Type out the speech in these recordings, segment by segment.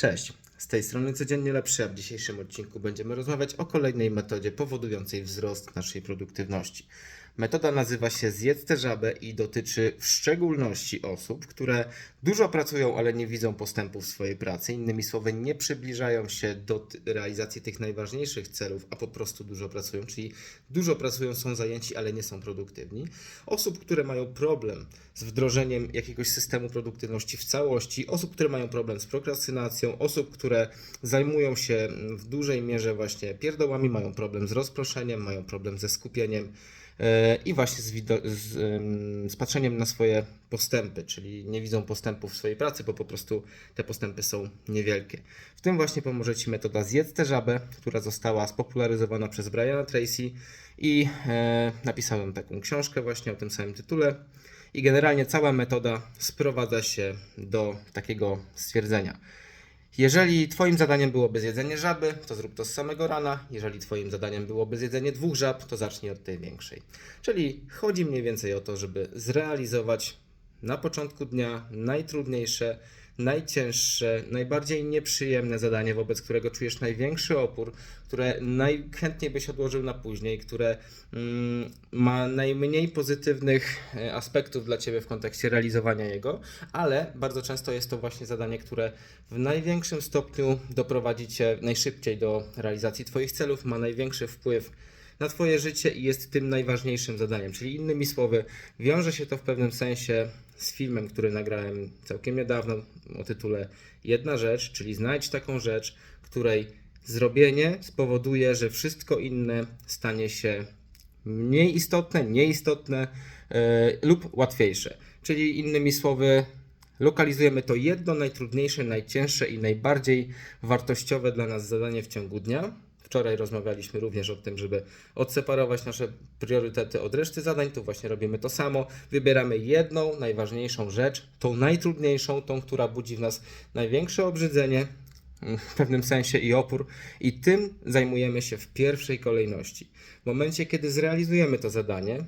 Cześć, z tej strony codziennie lepszy, a w dzisiejszym odcinku będziemy rozmawiać o kolejnej metodzie powodującej wzrost naszej produktywności. Metoda nazywa się Zjedz tę żabę i dotyczy w szczególności osób, które dużo pracują, ale nie widzą postępu w swojej pracy. Innymi słowy, nie przybliżają się do realizacji tych najważniejszych celów, a po prostu dużo pracują, czyli dużo pracują, są zajęci, ale nie są produktywni. Osób, które mają problem z wdrożeniem jakiegoś systemu produktywności w całości, osób, które mają problem z prokrastynacją, osób, które zajmują się mm, w dużej mierze właśnie pierdołami, mają problem z rozproszeniem, mają problem ze skupieniem i właśnie z, z, z patrzeniem na swoje postępy, czyli nie widzą postępu w swojej pracy, bo po prostu te postępy są niewielkie. W tym właśnie pomoże Ci metoda Zjedz tę żabę, która została spopularyzowana przez Briana Tracy i e, napisałem taką książkę właśnie o tym samym tytule. I generalnie cała metoda sprowadza się do takiego stwierdzenia. Jeżeli Twoim zadaniem byłoby zjedzenie żaby, to zrób to z samego rana. Jeżeli Twoim zadaniem byłoby zjedzenie dwóch żab, to zacznij od tej większej. Czyli chodzi mniej więcej o to, żeby zrealizować na początku dnia najtrudniejsze, najcięższe, najbardziej nieprzyjemne zadanie, wobec którego czujesz największy opór, które najchętniej byś odłożył na później, które mm, ma najmniej pozytywnych e, aspektów dla Ciebie w kontekście realizowania jego, ale bardzo często jest to właśnie zadanie, które w największym stopniu doprowadzi Cię najszybciej do realizacji Twoich celów, ma największy wpływ na Twoje życie i jest tym najważniejszym zadaniem. Czyli innymi słowy, wiąże się to w pewnym sensie z filmem, który nagrałem całkiem niedawno o tytule Jedna rzecz, czyli znajdź taką rzecz, której zrobienie spowoduje, że wszystko inne stanie się mniej istotne, nieistotne e, lub łatwiejsze. Czyli innymi słowy, lokalizujemy to jedno najtrudniejsze, najcięższe i najbardziej wartościowe dla nas zadanie w ciągu dnia. Wczoraj rozmawialiśmy również o tym, żeby odseparować nasze priorytety od reszty zadań. Tu właśnie robimy to samo. Wybieramy jedną najważniejszą rzecz, tą najtrudniejszą, tą, która budzi w nas największe obrzydzenie, w pewnym sensie i opór, i tym zajmujemy się w pierwszej kolejności. W momencie, kiedy zrealizujemy to zadanie,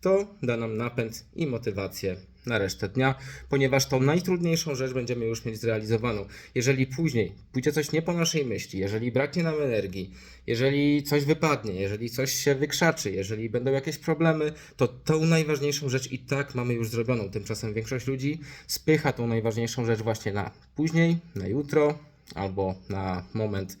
to da nam napęd i motywację na resztę dnia, ponieważ tą najtrudniejszą rzecz będziemy już mieć zrealizowaną. Jeżeli później pójdzie coś nie po naszej myśli, jeżeli braknie nam energii, jeżeli coś wypadnie, jeżeli coś się wykrzaczy, jeżeli będą jakieś problemy, to tą najważniejszą rzecz i tak mamy już zrobioną. Tymczasem większość ludzi spycha tą najważniejszą rzecz właśnie na później, na jutro albo na moment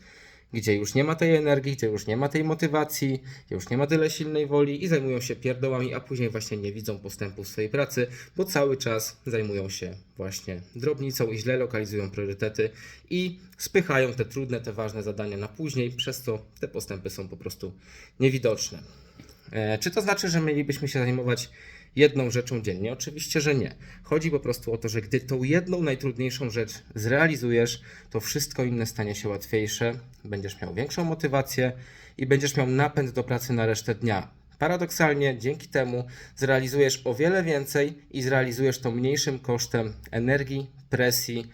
gdzie już nie ma tej energii, gdzie już nie ma tej motywacji, gdzie już nie ma tyle silnej woli i zajmują się pierdołami, a później właśnie nie widzą postępu w swojej pracy, bo cały czas zajmują się właśnie drobnicą i źle lokalizują priorytety i spychają te trudne, te ważne zadania na później, przez co te postępy są po prostu niewidoczne. E, Czy to znaczy, że mielibyśmy się zajmować jedną rzeczą dziennie? Oczywiście, że nie. Chodzi po prostu o to, że gdy tą jedną najtrudniejszą rzecz zrealizujesz, to wszystko inne stanie się łatwiejsze, będziesz miał większą motywację i będziesz miał napęd do pracy na resztę dnia. Paradoksalnie dzięki temu zrealizujesz o wiele więcej i zrealizujesz to mniejszym kosztem energii, presji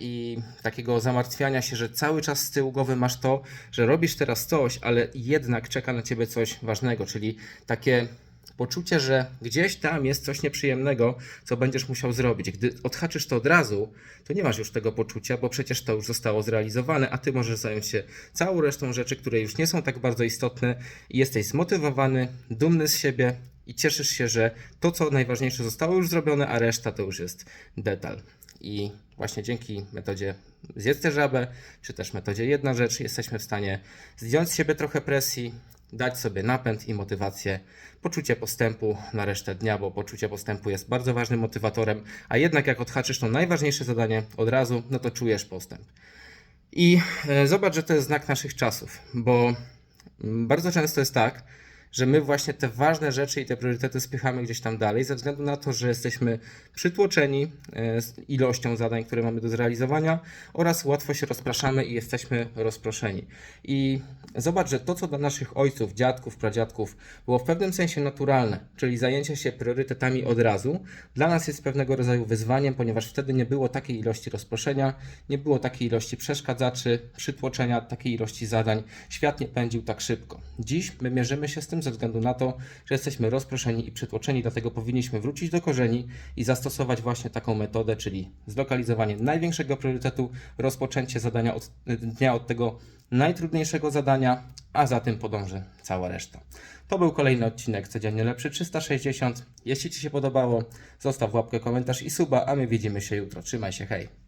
i takiego zamartwiania się, że cały czas z tyłu głowy masz to, że robisz teraz coś, ale jednak czeka na ciebie coś ważnego, czyli takie poczucie, że gdzieś tam jest coś nieprzyjemnego, co będziesz musiał zrobić. Gdy odhaczysz to od razu, to nie masz już tego poczucia, bo przecież to już zostało zrealizowane, a ty możesz zająć się całą resztą rzeczy, które już nie są tak bardzo istotne i jesteś zmotywowany, dumny z siebie i cieszysz się, że to, co najważniejsze, zostało już zrobione, a reszta to już jest detal. I właśnie dzięki metodzie zjedz tę żabę, czy też metodzie jedna rzecz, jesteśmy w stanie zdjąć z siebie trochę presji, dać sobie napęd i motywację, poczucie postępu na resztę dnia, bo poczucie postępu jest bardzo ważnym motywatorem, a jednak jak odhaczysz to najważniejsze zadanie od razu, no to czujesz postęp. I e, zobacz, że to jest znak naszych czasów, bo mm, bardzo często jest tak, że my właśnie te ważne rzeczy i te priorytety spychamy gdzieś tam dalej, ze względu na to, że jesteśmy przytłoczeni e, ilością zadań, które mamy do zrealizowania oraz łatwo się rozpraszamy i jesteśmy rozproszeni. I zobacz, że to, co dla naszych ojców, dziadków, pradziadków było w pewnym sensie naturalne, czyli zajęcie się priorytetami od razu, dla nas jest pewnego rodzaju wyzwaniem, ponieważ wtedy nie było takiej ilości rozproszenia, nie było takiej ilości przeszkadzaczy, przytłoczenia, takiej ilości zadań. Świat nie pędził tak szybko. Dziś my mierzymy się z tym ze względu na to, że jesteśmy rozproszeni i przytłoczeni, dlatego powinniśmy wrócić do korzeni i zastosować właśnie taką metodę, czyli zlokalizowanie największego priorytetu, rozpoczęcie zadania od, dnia od tego najtrudniejszego zadania, a za tym podąży cała reszta. To był kolejny odcinek Codziennie Lepszy 360. Jeśli Ci się podobało, zostaw łapkę, komentarz i suba, a my widzimy się jutro. Trzymaj się, hej!